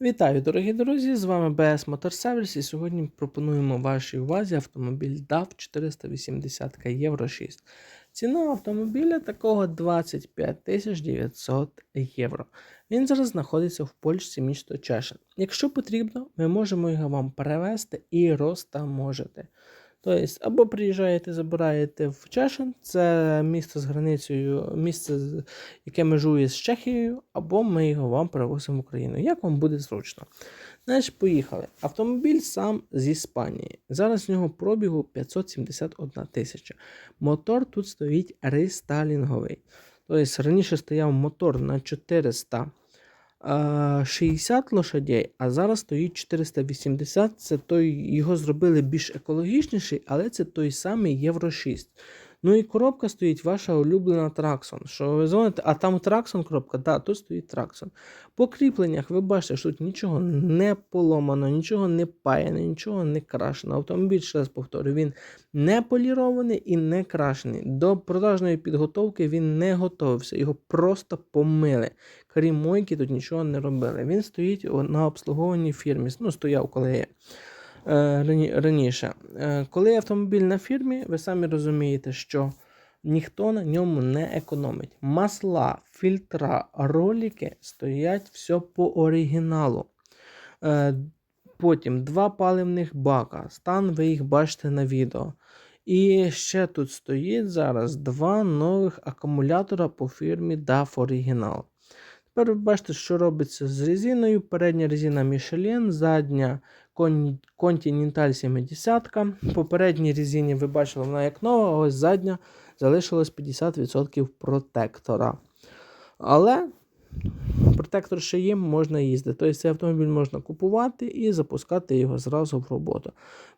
Вітаю, дорогі друзі! З вами BS Motor Service і сьогодні пропонуємо вашій увазі автомобіль DAF 480 Євро 6. Ціна автомобіля такого 25 900 євро. Він зараз знаходиться в Польщі, місто Чешин. Якщо потрібно, ми можемо його вам перевезти і розтаможити. Тобто, або приїжджаєте, забираєте в Чешин, це місто з границею, місце, яке межує з Чехією, або ми його вам перевозимо в Україну. Як вам буде зручно? Значить, поїхали. Автомобіль сам з Іспанії. Зараз в нього пробігу 571 тисяча. Мотор тут стоїть рестайлінговий. Тобто раніше стояв мотор на 400 е, 60 лошадей, а зараз стоїть 480. Це той, його зробили більш екологічніший, але це той самий Євро 6. Ну і коробка стоїть ваша улюблена Траксон. Що ви дзвоните, а там Траксон коробка, да, тут стоїть Траксон. По кріпленнях ви бачите, що тут нічого не поломано, нічого не паяне, нічого не крашено. Автомобіль, ще раз повторюю, він не полірований і не крашений. До продажної підготовки він не готовився, його просто помили. Крім мойки, тут нічого не робили. Він стоїть на обслуговуванні фірмі. Ну, стояв, коли рані- раніше. Е, Коли автомобіль на фірмі, ви самі розумієте, що ніхто на ньому не економить. Масла, фільтра, ролики стоять все по оригіналу. Е, Потім два паливних бака. Стан ви їх бачите на відео. І ще тут стоїть зараз два нових акумулятора по фірмі DAF Original. Тепер ви бачите, що робиться з резиною. Передня резина Michelin, задня Continental 70. По передній резині ви бачили, вона як нова, а ось задня залишилось 50% протектора. Але протектор ще є, можна їздити. Тобто цей автомобіль можна купувати і запускати його зразу в роботу.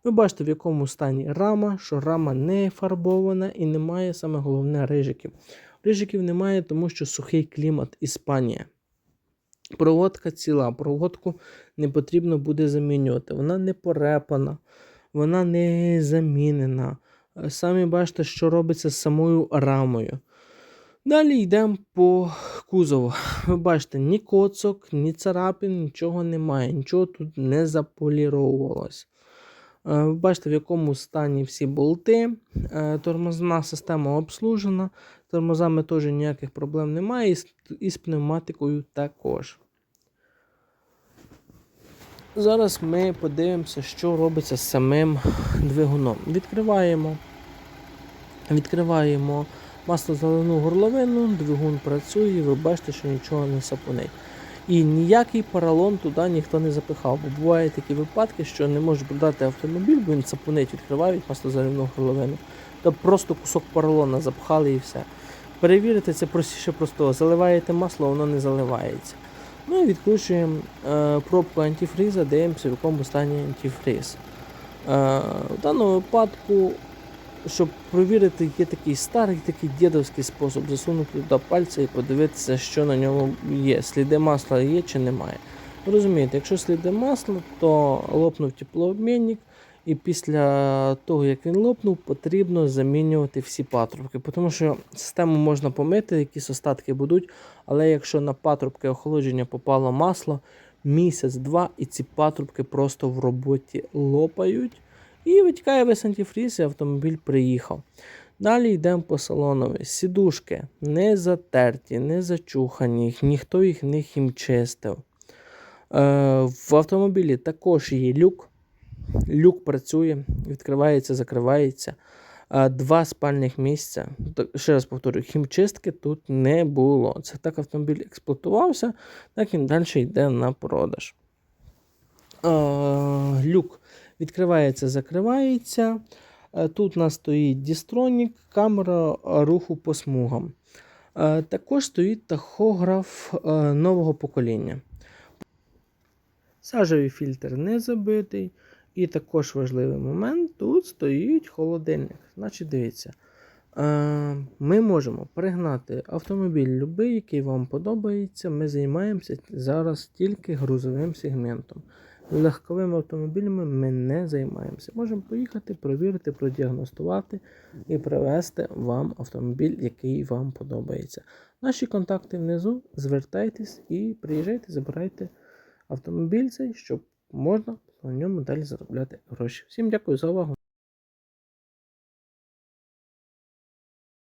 Ви бачите, в якому стані рама, що рама не фарбована і немає саме головне рижиків. Рижиків немає, тому що сухий клімат Іспанія. Проводка ціла, проводку не потрібно буде замінювати. Вона не порепана, вона не замінена. Самі бачите, що робиться з самою рамою. Далі йдемо по кузову. Ви бачите, ні коцок, ні царапин, нічого немає, нічого тут не заполіровувалось. Е, Ви бачите, в якому стані всі болти. Е, Тормозна система обслужена. Тормозами теж ніяких проблем немає. І з, пневматикою також. Зараз ми подивимося, що робиться з самим двигуном. Відкриваємо. Відкриваємо маслозаливну горловину, двигун працює, ви бачите, що нічого не сапунить. І ніякий поролон туди ніхто не запихав. Бо бувають такі випадки, що не можуть продати автомобіль, бо він сапунить, відкривають маслозаливну горловину. То просто кусок поролона запхали і все. Перевірити це простіше простого. Заливаєте масло, воно не заливається. Ну і відкручуємо е, пробку антифріза, дивимося, в якому стані антифріз. Е, в даному випадку щоб провірити, є такий старий, такий дідовський спосіб засунути туди пальця і подивитися, що на ньому є. Сліди масла є чи немає. Розумієте, якщо сліди масла, то лопнув теплообмінник, і після того, як він лопнув, потрібно замінювати всі патрубки. Тому що систему можна помити, якісь остатки будуть, але якщо на патрубки охолодження попало масло, місяць-два, і ці патрубки просто в роботі лопають. І витікає весь антифріз, і автомобіль приїхав. Далі йдемо по салонові. Сідушки не затерті, не зачухані, ніхто їх не хімчистив. Е, в автомобілі також є люк. Люк працює, відкривається, закривається. Е, два спальних місця. Ще раз повторюю, хімчистки тут не було. Це так автомобіль експлуатувався, так він далі йде на продаж. Е, люк відкривається, закривається. Е, Тут у нас стоїть дістронік, камера руху по смугам. Е, Також стоїть тахограф е, нового покоління. Сажевий фільтр не забитий. І також важливий момент: тут стоїть холодильник. Значить, дивіться, ми можемо пригнати автомобіль любий, який вам подобається. Ми займаємося зараз тільки грузовим сегментом. Легковими автомобілями ми не займаємося. Можемо поїхати, провірити, продіагностувати і привезти вам автомобіль, який вам подобається. Наші контакти внизу. Звертайтесь і приїжджайте, забирайте автомобіль цей, щоб можна на ньому далі заробляти гроші. Всім дякую за увагу.